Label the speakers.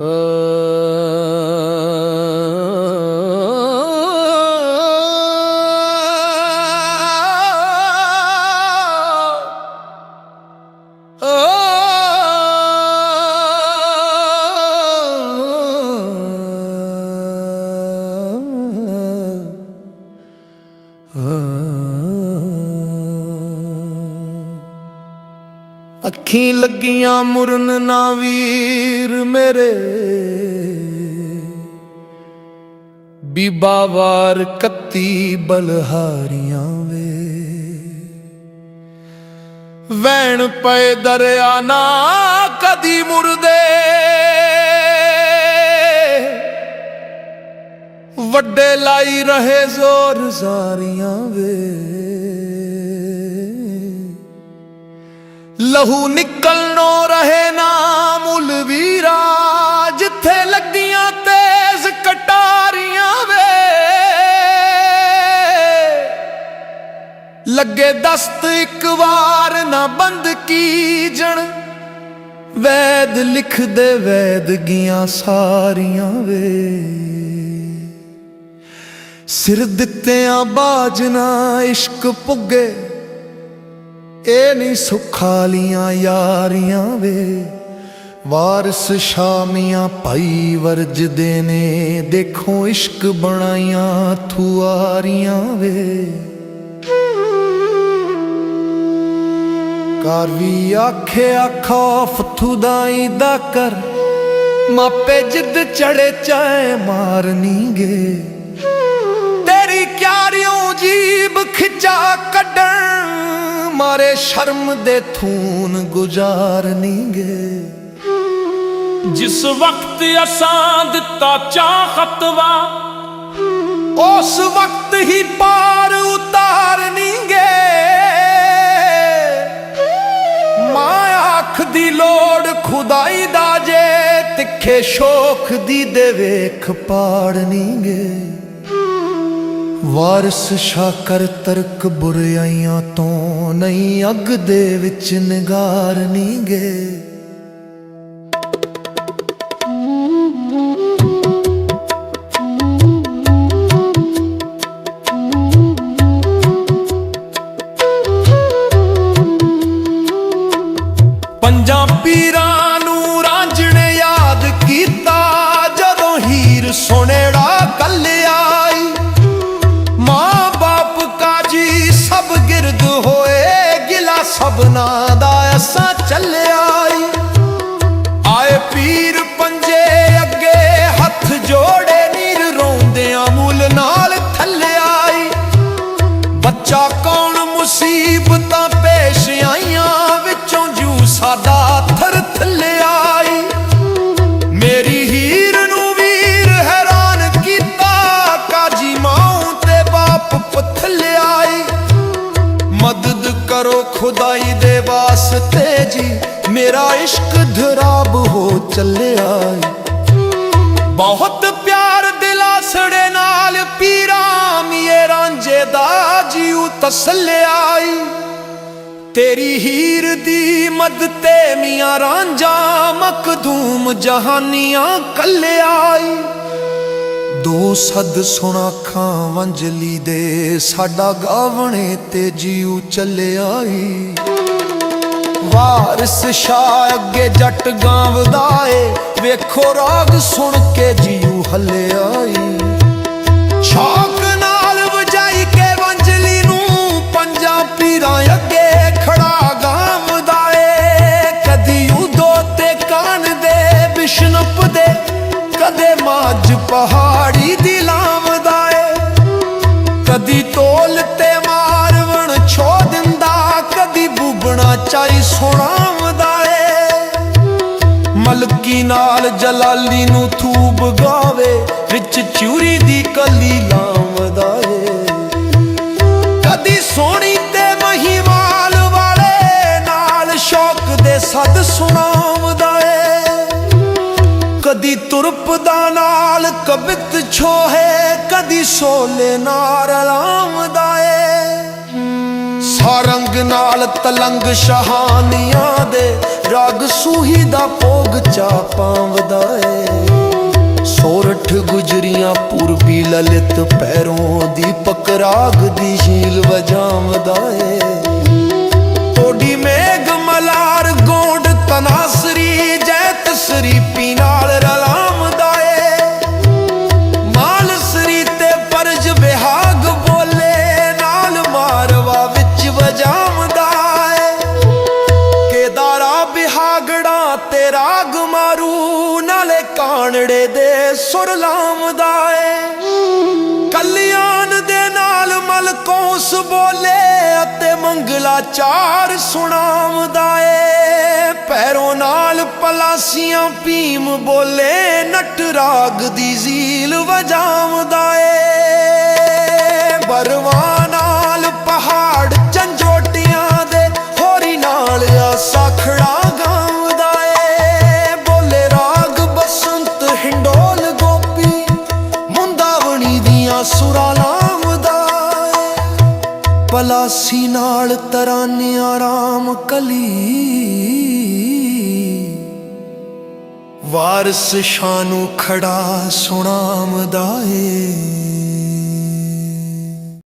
Speaker 1: Oh ਅੱਖੀਂ ਲੱਗੀਆਂ ਮੁਰਨ ਨਾ ਵੀਰ ਮੇਰੇ। ਬੀਬਾ ਵਾਰ ਕੱਤੀ ਬਲਹਾਰੀਆਂ ਵੇ। ਵੈਣ ਪਏ ਦਰਿਆ ਨਾ ਕਦੀ ਮੁਰਦੇ। ਵੱਡੇ ਲਾਈ ਰਹੇ ਜ਼ੋਰ ਜ਼ਾਰੀਆਂ ਵੇ। ਲਹੂ ਨਿਕਲਣੋ ਰਹੇ ਨਾ ਮੁੱਲ ਵੀਰਾ, ਜਿੱਥੇ ਲੱਗੀਆਂ ਤੇਜ਼ ਕਟਾਰੀਆਂ ਵੇ। ਲੱਗੇ ਦਸਤ ਇੱਕ ਵਾਰ ਨਾ ਬੰਦ ਕੀ ਜਣ ਵੈਦ ਲਿਖਦੇ ਵੈਦ ਗੀਆਂ ਸਾਰੀਆਂ ਵੇ। ਸਿਰ ਦਿੱਤਿਆਂ ਬਾਜਨਾ ਇਸ਼ਕ ਪੁੱਗੇ ਇਹ ਨਹੀਂ ਸੁਖਾਲੀਆਂ ਯਾਰੀਆਂ ਵੇ। ਵਾਰਸ ਸ਼ਾਮੀਆਂ ਭਾਈ ਵਰਜਦੇ ਨੇ। ਦੇਖੋ ਇਸ਼ਕ ਬਣਾਈਆਂ ਥੁਆਰੀਆਂ ਵੇ। ਕਰ ਵੀ ਆਖਿਆ ਖੌਫ ਥੁਦਾਈ ਦਾ ਕਰ। ਮਾਪੇ ਜਿੱਦ ਚੜੇ ਚਾਏ ਮਾਰਨੀਗੇ ਤੇਰੀ ਕਿਆਰਿਓਂ ਜੀਬ ਖਿਚਾ ਕੱਢਣ। ਮਾਰੇ ਸ਼ਰਮ ਦੇ ਥੂਨ ਗੁਜ਼ਾਰਨੀਗੇ
Speaker 2: ਜਿਸ ਵਕਤ ਅਸਾਂ ਦਿੱਤਾ ਚਾਹਤਵਾ
Speaker 1: ਉਸ ਵਕਤ ਹੀ ਪਾਰ ਉਤਾਰਨੀਗੇ ਮਾਂ ਅੱਖ ਦੀ ਲੋੜ ਖੁਦਾਈ ਦਾ ਜੇ ਤਿੱਖੇ ਸ਼ੋਖ ਦੀ ਦੇ ਵੇਖ ਪਾੜਨੀਗੇ ਵਾਰਿਸ ਸ਼ਾਕਰ ਤਰਕ ਬੁਰਾਈਆਂ ਤੋਂ ਨਹੀਂ ਅੱਗ ਦੇ ਵਿੱਚ ਨਿਗਾਰਨੀਗੇ ਪੰਜਾਂ ਖੁਦਾਈ ਦੇ ਵਾਸਤੇ ਜੀ, ਮੇਰਾ ਇਸ਼ਕ ਧਰਾਬ ਹੋ ਚੱਲਿਆ ਬਹੁਤ ਪਿਆਰ ਦਿਲਾਸੜੇ ਨਾਲ ਪੀਰਾਂ ਮੀਏ ਰਾਂਝੇ ਦਾ ਜੀਉ ਤਸਲਿਆਈ ਤੇਰੀ ਹੀਰ ਦੀ ਮਦ ਤੇ ਮੀਆਂ ਰਾਂਝਾ ਮਕਦੂਮ ਜਹਾਨੀਆਂ ਕੱਲਿਆਈ ਦੋ ਸਦ ਸੁਣਾ ਖਾਂ ਵੰਜਲੀ ਦੇ, ਸਾਡਾ ਗਾਵਣੇ ਤੇ ਜੀਉ ਚੱਲਿਆਈ ਵਾਰਿਸ ਸ਼ਾਹ ਅੱਗੇ ਜੱਟ ਗਾਵਦਾ ਏ, ਵੇਖੋ ਰਾਗ ਸੁਣ ਕੇ ਜੀਉ ਹੱਲਿਆਈ ਸ਼ੌਕ ਬੁਬਣਾ ਚਾਈ ਏ। ਮਲਕੀ ਨਾਲ ਜਲਾਲੀ ਨੂੰ ਥੂਬ ਗਾਵੇ, ਵਿੱਚ ਚੂਰੀ ਦੀ ਕਲੀ ਲਾਵਦਾ ਏ। ਕਦੀ ਸੋਹਣੀ ਤੇ ਮਹੀਵਾਲ ਵਾਲੇ ਨਾਲ ਸ਼ੌਕ ਦੇ ਸਦ ਸੁਣਾਵਦਾ ਏ। ਕਦੀ ਤੁਰਪ ਦਾ ਨਾਲ ਕਬਿਤ ਛੋਹੇ, ਕਦੀ ਸੋਲੇ ਨਾਲ ਲਾਮਦਾ ਏ। ਸਾਰੰਗ ਨਾਲ ਤਲੰਗ ਸ਼ਹਾਨੀਆਂ ਦੇ ਰਾਗ ਸੂਹੀ ਦਾ ਭੋਗ ਚਾ ਪਾਵਦਾ ਏ। ਸੋਰਠ ਗੁਜਰੀਆਂ ਪੂਰਬੀ ਲਲਿਤ ਪੈਰੋਂ ਦੀਪਕ ਰਾਗ ਦੀ ਝੀਲ ਵਜਾਵਦਾ ਏ। ਨਾਲ ਬੋਲੇ ਅਤੇ ਮੰਗਲਾ ਚਾਰ ਸੁਣਾਵਦਾ ਏ? ਪੈਰੋਂ ਨਾਲ ਪਲਾਸੀਆਂ ਭੀਮ ਬੋਲੇ, ਨਟ ਰਾਗ ਦੀ ਜ਼ੀਲ ਵਜਾਵਦਾ ਪਲਾਸੀ ਨਾਲ ਤਰਾਨਿਆ ਰਾਮ ਕਲੀ। ਵਾਰਸ ਸ਼ਾਨੂ ਖੜਾ ਸੁਣਾਮਦਾ ਏ